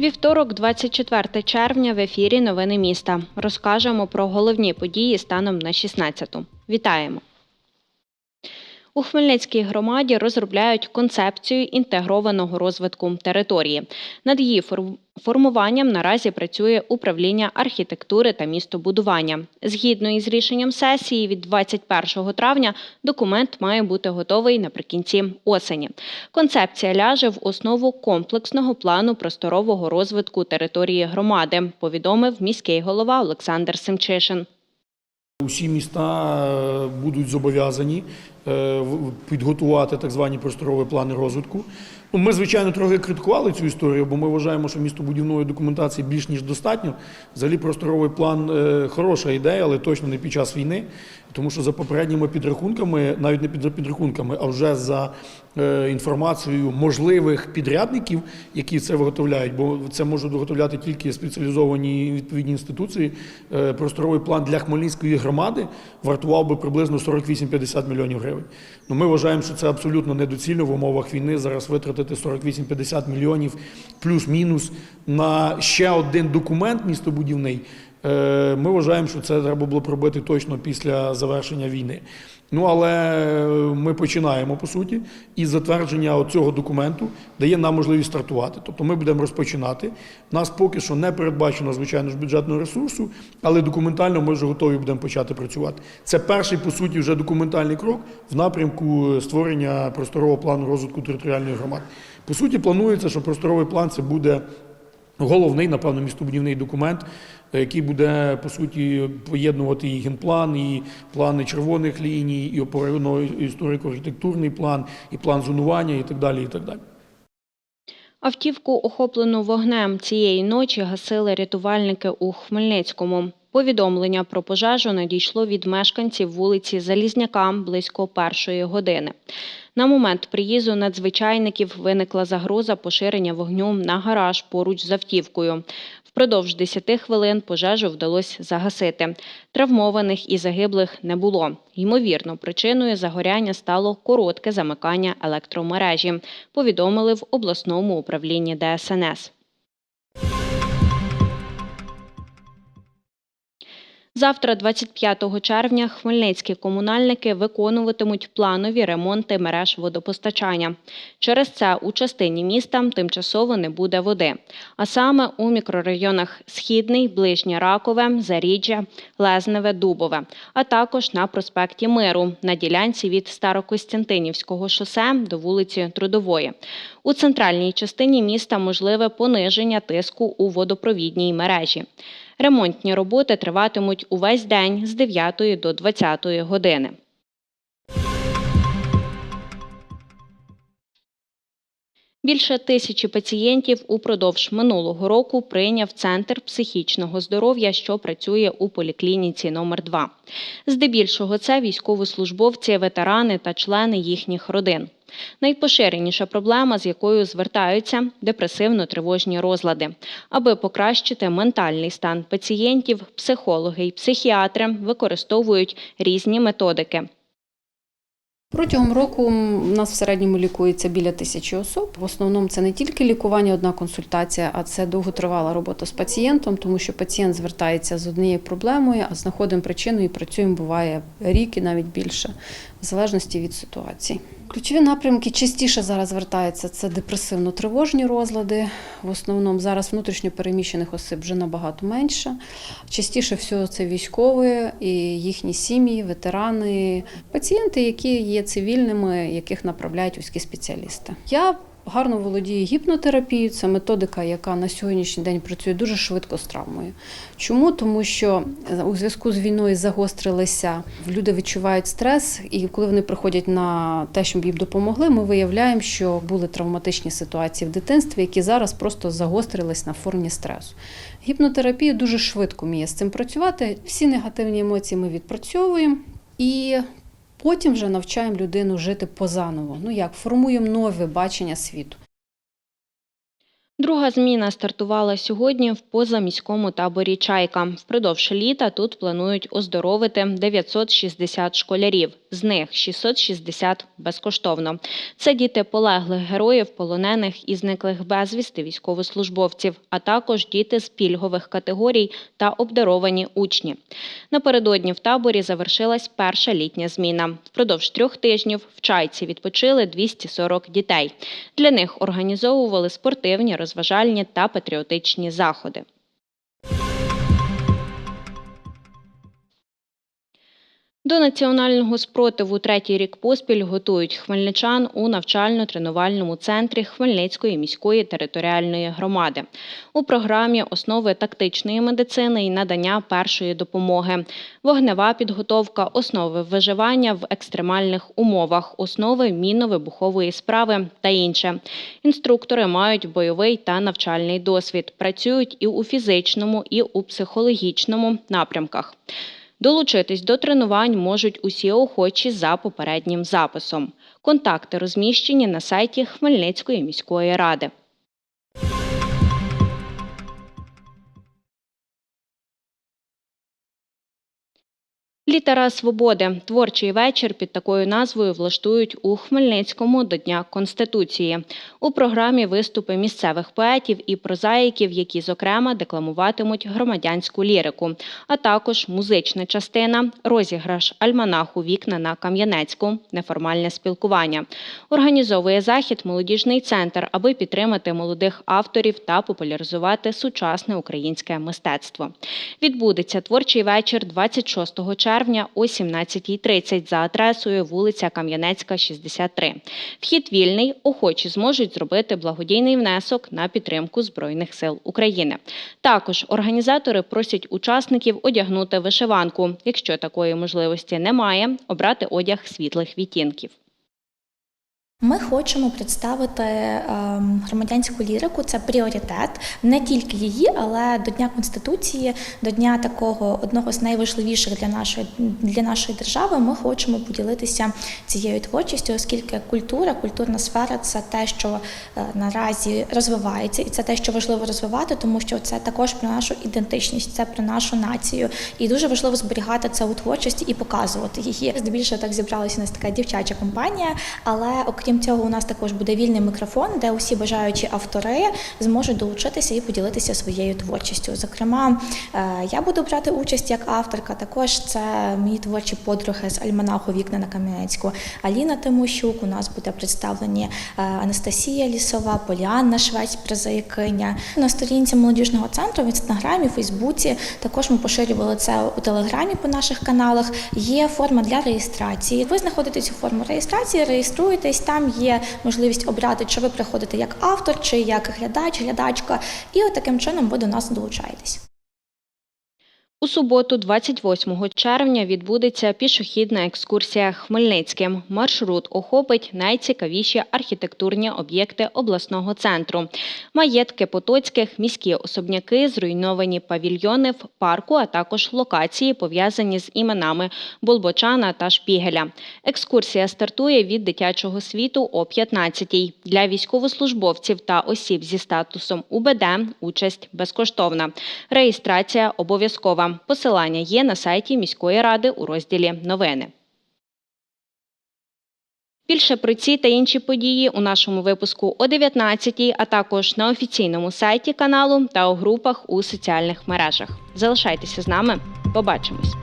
Вівторок, 24 червня, в ефірі Новини міста. Розкажемо про головні події станом на 16-ту. Вітаємо! У Хмельницькій громаді розробляють концепцію інтегрованого розвитку території. Над її формуванням наразі працює управління архітектури та містобудування. Згідно із рішенням сесії від 21 травня, документ має бути готовий наприкінці осені. Концепція ляже в основу комплексного плану просторового розвитку території громади, повідомив міський голова Олександр Семчишин. Усі міста е, будуть зобов'язані е, підготувати так звані просторові плани розвитку. Ну, ми, звичайно, трохи критикували цю історію, бо ми вважаємо, що містобудівної документації більш ніж достатньо. Взагалі, просторовий план е, хороша ідея, але точно не під час війни. Тому що за попередніми підрахунками, навіть не за підрахунками, а вже за е, інформацією можливих підрядників, які це виготовляють, бо це можуть виготовляти тільки спеціалізовані відповідні інституції. Е, просторовий план для Хмельницької громади вартував би приблизно 48-50 мільйонів гривень. Ну, ми вважаємо, що це абсолютно недоцільно в умовах війни зараз витратити 48-50 мільйонів плюс-мінус на ще один документ містобудівний. Е, Ми вважаємо, що це треба було б робити точно після завершення війни. Ну але ми починаємо по суті, і затвердження цього документу дає нам можливість стартувати. Тобто ми будемо розпочинати. Нас поки що не передбачено, звичайно ж, бюджетного ресурсу, але документально ми вже готові будемо почати працювати. Це перший, по суті, вже документальний крок в напрямку створення просторового плану розвитку територіальної громади. По суті, планується, що просторовий план це буде головний, напевно, містобудівний документ, е, який буде по суті поєднувати і генплан, і плани червоних ліній, і опорно історико-архітектурний план, і план зонування, і так далі. І так далі. Автівку, охоплену вогнем цієї ночі, гасили рятувальники у Хмельницькому. Повідомлення про пожежу надійшло від мешканців вулиці Залізняка близько першої години. На момент приїзду надзвичайників виникла загроза поширення вогню на гараж поруч з автівкою. Впродовж 10 хвилин пожежу вдалося загасити. Травмованих і загиблих не було. Ймовірно, причиною загоряння стало коротке замикання електромережі, повідомили в обласному управлінні ДСНС. Завтра, 25 червня, хмельницькі комунальники виконуватимуть планові ремонти мереж водопостачання. Через це у частині міста тимчасово не буде води. А саме у мікрорайонах Східний, Ближнє Ракове, Заріджя, Лезневе, Дубове, а також на проспекті Миру на ділянці від Старокостянтинівського шосе до вулиці Трудової. У центральній частині міста можливе пониження тиску у водопровідній мережі. Ремонтні роботи триватимуть увесь день з 9 до 20 години. Більше тисячі пацієнтів упродовж минулого року прийняв Центр психічного здоров'я, що працює у поліклініці номер 2 Здебільшого це військовослужбовці, ветерани та члени їхніх родин. Найпоширеніша проблема, з якою звертаються депресивно-тривожні розлади. Аби покращити ментальний стан пацієнтів, психологи і психіатри використовують різні методики. Протягом року у нас в середньому лікується біля тисячі особ. В основному це не тільки лікування, одна консультація, а це довготривала робота з пацієнтом, тому що пацієнт звертається з однією проблемою, а знаходимо причину і працюємо буває рік і навіть більше, в залежності від ситуації. Ключові напрямки частіше зараз звертаються це депресивно-тривожні розлади. В основному зараз внутрішньо переміщених осіб вже набагато менше. Частіше всього це військові і їхні сім'ї, ветерани, пацієнти, які є цивільними, яких направляють вузькі спеціалісти. Я гарно володію гіпнотерапією. Це методика, яка на сьогоднішній день працює дуже швидко з травмою. Чому? Тому що у зв'язку з війною загострилися, люди відчувають стрес, і коли вони приходять на те, щоб їм допомогли, ми виявляємо, що були травматичні ситуації в дитинстві, які зараз просто загострились на формі стресу. Гіпнотерапія дуже швидко вміє з цим працювати. Всі негативні емоції ми відпрацьовуємо і потім вже навчаємо людину жити позаново. Ну як формуємо нове бачення світу. Друга зміна стартувала сьогодні в позаміському таборі Чайка. Впродовж літа тут планують оздоровити 960 школярів, з них 660 безкоштовно. Це діти полеглих героїв, полонених і зниклих безвісти військовослужбовців, а також діти з пільгових категорій та обдаровані учні. Напередодні в таборі завершилась перша літня зміна. Впродовж трьох тижнів в чайці відпочили 240 дітей. Для них організовували спортивні, розважальні та патріотичні заходи. До національного спротиву третій рік поспіль готують хмельничан у навчально-тренувальному центрі Хмельницької міської територіальної громади. У програмі основи тактичної медицини і надання першої допомоги, вогнева підготовка, основи виживання в екстремальних умовах, основи мінно-вибухової справи та інше. Інструктори мають бойовий та навчальний досвід, працюють і у фізичному, і у психологічному напрямках. Долучитись до тренувань можуть усі охочі за попереднім записом. Контакти розміщені на сайті Хмельницької міської ради. Літера свободи творчий вечір під такою назвою влаштують у Хмельницькому до Дня Конституції. У програмі виступи місцевих поетів і прозаїків, які, зокрема, декламуватимуть громадянську лірику, а також музична частина, розіграш альманаху Вікна на Кам'янецьку, неформальне спілкування. Організовує захід молодіжний центр, аби підтримати молодих авторів та популяризувати сучасне українське мистецтво. Відбудеться творчий вечір 26 червня о 17.30 за адресою вулиця Кам'янецька, 63. Вхід вільний, охочі зможуть зробити благодійний внесок на підтримку Збройних сил України. Також організатори просять учасників одягнути вишиванку. Якщо такої можливості немає, обрати одяг світлих відтінків. Ми хочемо представити ем, громадянську лірику. Це пріоритет не тільки її, але до Дня Конституції, до дня такого одного з найважливіших для нашої для нашої держави. Ми хочемо поділитися цією творчістю, оскільки культура, культурна сфера це те, що е, наразі розвивається, і це те, що важливо розвивати, тому що це також про нашу ідентичність, це про нашу націю. І дуже важливо зберігати це у творчості і показувати її. Здебільшого так зібралася у нас така дівчача компанія, але окрім цього, у нас також буде вільний мікрофон, де усі бажаючі автори зможуть долучитися і поділитися своєю творчістю. Зокрема, е, я буду брати участь як авторка. Також це мої творчі подруги з альманаху Вікна на Кам'янецьку. Аліна Тимощук. У нас буде представлені е, Анастасія Лісова, Поліанна Швець, призаякиня. На сторінці молодіжного центру в інстаграмі, Фейсбуці. Також ми поширювали це у телеграмі по наших каналах. Є форма для реєстрації. Ви знаходите цю форму реєстрації, реєструєтесь. Там є можливість обрати, чи ви приходите як автор, чи як глядач, глядачка, і от таким чином ви до нас долучаєтесь. У суботу, 28 червня, відбудеться пішохідна екскурсія Хмельницьким. Маршрут охопить найцікавіші архітектурні об'єкти обласного центру: маєтки Потоцьких, міські особняки, зруйновані павільйони в парку, а також локації, пов'язані з іменами Болбочана та Шпігеля. Екскурсія стартує від дитячого світу о 15-й. Для військовослужбовців та осіб зі статусом УБД участь безкоштовна. Реєстрація обов'язкова. Посилання є на сайті міської ради у розділі Новини. Більше про ці та інші події у нашому випуску о 19-й, а також на офіційному сайті каналу та у групах у соціальних мережах. Залишайтеся з нами. Побачимось.